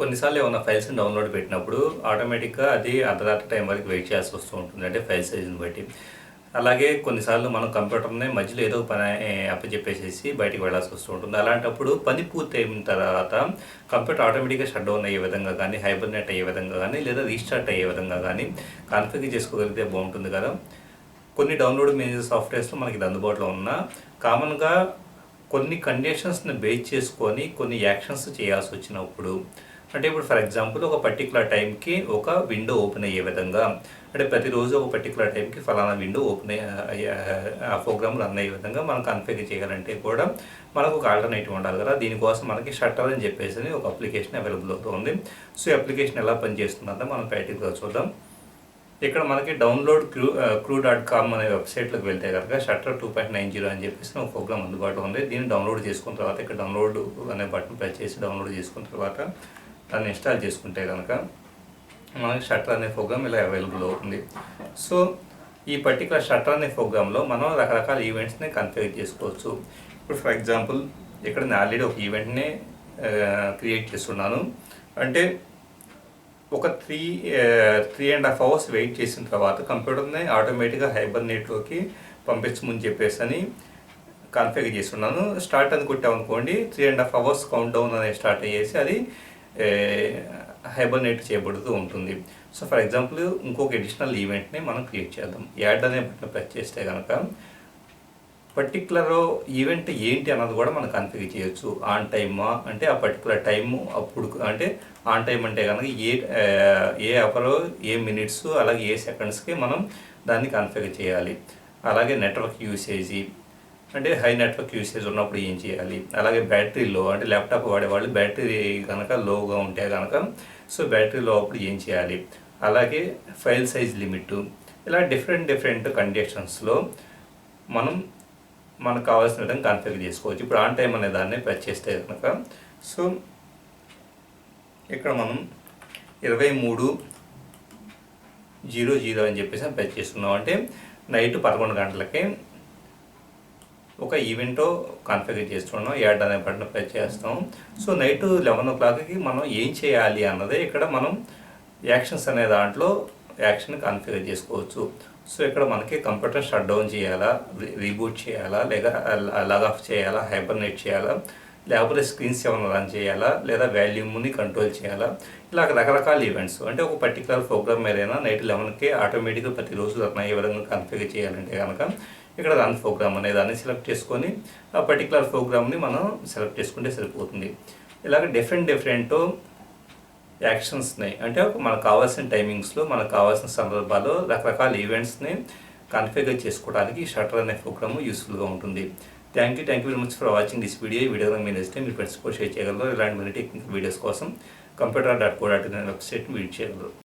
కొన్నిసార్లు ఏమైనా ఫైల్స్ని డౌన్లోడ్ పెట్టినప్పుడు ఆటోమేటిక్గా అది అర్ధరాత్రి టైం వరకు వెయిట్ చేయాల్సి వస్తూ ఉంటుంది. అంటే ఫైల్ సైజుని బట్టి. అలాగే కొన్నిసార్లు మనం కంప్యూటర్ని మధ్యలో ఏదో పని అప్పచెప్పేసేసి బయటికి వెళ్ళాల్సి వస్తూ ఉంటుంది. అలాంటప్పుడు పని పూర్తి అయిన తర్వాత కంప్యూటర్ ఆటోమేటిక్గా షట్ డౌన్ అయ్యే విధంగా కానీ హైబర్నెట్ అయ్యే విధంగా కానీ లేదా రీస్టార్ట్ అయ్యే విధంగా కానీ కాన్ఫిగర్ చేసుకోగలిగితే బాగుంటుంది కదా. కొన్ని డౌన్లోడ్ మేనేజర్ సాఫ్ట్వేర్స్లో మనకి ఇది అందుబాటులో ఉన్న కామన్గా కొన్ని కండిషన్స్ని బేస్ చేసుకొని కొన్ని యాక్షన్స్ చేయాల్సి వచ్చినప్పుడు అంటే ఇప్పుడు ఫర్ ఎగ్జాంపుల్ ఒక పర్టికులర్ టైంకి ఒక విండో ఓపెన్ అయ్యే విధంగా అంటే ప్రతిరోజు ఒక పర్టికులర్ టైంకి ఫలానా విండో ఓపెన్ అయ్యే ఆ ప్రోగ్రామ్ రన్ అయ్యే విధంగా మనం కన్ఫిగర్ చేయాలంటే కూడా మనకు ఒక ఆల్టర్నేటివ్ ఉండాలి కదా. దీనికోసం మనకి షట్టర్ అని చెప్పేసి ఒక అప్లికేషన్ అవైలబుల్ అవుతుంది సో ఈ అప్లికేషన్ ఎలా పనిచేస్తుందంటే మనం ప్రాక్టికల్గా చూద్దాం. ఇక్కడ మనకి download crew crew dot com అనే వెబ్సైట్లోకి వెళ్తే కనుక shutter two point nine zero అని చెప్పేసి ఒక ప్రోగ్రామ్ అందుబాటులో ఉంది. దీన్ని డౌన్లోడ్ చేసుకున్న తర్వాత ఇక్కడ డౌన్లోడ్ అనే బటన్ ప్రెస్ చేసి డౌన్లోడ్ చేసుకున్న తర్వాత దాన్ని ఇన్స్టాల్ చేసుకుంటే కనుక మనకి షట్టర్ అనే ప్రోగ్రామ్ ఇలా అవైలబుల్ అవుతుంది. సో ఈ పర్టికులర్ షట్టర్ అనే ప్రోగ్రాంలో మనం రకరకాల ఈవెంట్స్ని కన్ఫిగర్ చేసుకోవచ్చు. ఇప్పుడు ఫర్ ఎగ్జాంపుల్ ఇక్కడ నేను ఆల్రెడీ ఒక ఈవెంట్ని క్రియేట్ చేస్తున్నాను. అంటే ఒక three three and half hours wait చేసిన తర్వాత కంప్యూటర్ని ఆటోమేటిక్గా హైబర్నెట్లోకి పంపించమని చెప్పేసి అని కన్ఫిగర్ చేస్తున్నాను. స్టార్ట్ అని కొట్టామనుకోండి three and half hours count down అనేది స్టార్ట్ అయ్యేసి అది హైబర్నేట్ చేయబడుతూ ఉంటుంది. సో ఫర్ ఎగ్జాంపుల్ ఇంకొక అడిషనల్ ఈవెంట్ని మనం క్రియేట్ చేద్దాం. యాడ్ అనే బటన్ ప్రెస్ చేస్తే కనుక పర్టికులర్ ఈవెంట్ ఏంటి అన్నది కూడా మనం కన్ఫిగర్ చేయొచ్చు. ఆన్ టైమా అంటే ఆ పర్టికులర్ టైము అప్పుడు అంటే ఆన్ టైం అంటే కనుక ఏ ఏ అవర్ ఏ మినిట్స్ అలాగే ఏ సెకండ్స్కి మనం దాన్ని కన్ఫిగర్ చేయాలి. అలాగే నెట్వర్క్ యూసేజీ అంటే హై నెట్వర్క్ యూసేజ్ ఉన్నప్పుడు ఏం చేయాలి? అలాగే బ్యాటరీ లో అంటే ల్యాప్టాప్ వాడేవాళ్ళు బ్యాటరీ కనుక లోగా ఉంటే కనుక సో బ్యాటరీ లో అప్పుడు ఏం చేయాలి? అలాగే ఫైల్ సైజ్ లిమిట్ ఇలా డిఫరెంట్ డిఫరెంట్ కండిషన్స్లో మనం మనకు కావాల్సిన విధంగా కాన్ఫిగర్ చేసుకోవచ్చు. ఇప్పుడు ఆన్ టైం అనే దాన్ని ప్రెస్ చేస్తే కనుక సో ఇక్కడ మనం ఇరవై మూడు జీరో జీరో అని చెప్పేసి ప్రెస్ చేస్తున్నాం. అంటే నైట్ పదకొండు గంటలకి ఒక ఈవెంట్ కాన్ఫిగర్ చేస్తున్నాం యాడ్ అనే బటన్ ప్రెస్ చేస్తాం. సో నైట్ లెవెన్ ఓ క్లాక్కి మనం ఏం చేయాలి అన్నదే ఇక్కడ మనం యాక్షన్స్ అనే దాంట్లో యాక్షన్ కాన్ఫిగర్ చేసుకోవచ్చు. సో ఇక్కడ మనకి కంప్యూటర్ షట్ డౌన్ చేయాలా రీబూట్ చేయాలా లేదా లగ్ ఆఫ్ చేయాలా హైబర్నేట్ చేయాలా లేకపోతే స్క్రీన్స్ ఏమైనా రన్ చేయాలా లేదా వాల్యూమ్ని కంట్రోల్ చేయాలా ఇలా రకరకాల ఈవెంట్స్. అంటే ఒక పర్టికులర్ ప్రోగ్రామ్ ఏదైనా నైట్ లెవెన్కి ఆటోమేటిక్గా ప్రతిరోజు రన్ అయ్యే విధంగా కాన్ఫిగర్ చేయాలంటే కనుక ఇక్కడ రన్ ప్రోగ్రామ్ అనే దాన్ని సెలెక్ట్ చేసుకొని ఆ పర్టికులర్ ప్రోగ్రామ్ని మనం సెలెక్ట్ చేసుకుంటే సరిపోతుంది. ఇలాగ డిఫరెంట్ డిఫరెంట్ యాక్షన్స్ని అంటే మనకు కావాల్సిన టైమింగ్స్లో మనకు కావాల్సిన సందర్భాల్లో రకరకాల ఈవెంట్స్ని కన్ఫిగర్ చేసుకోవడానికి షటర్ అనే ప్రోగ్రామ్ యూస్ఫుల్గా ఉంటుంది. Thank you thank you very much for watching this video ఈ వీడియో మీరు నచ్చితే మీ ఫ్రెండ్స్ కూడా షేర్ చేయగలరు. ఇలాంటి మనీ టెక్నికల్ వీడియోస్ కోసం computer dot co dot in వెబ్సైట్ని విజిట్ చేయగలరు.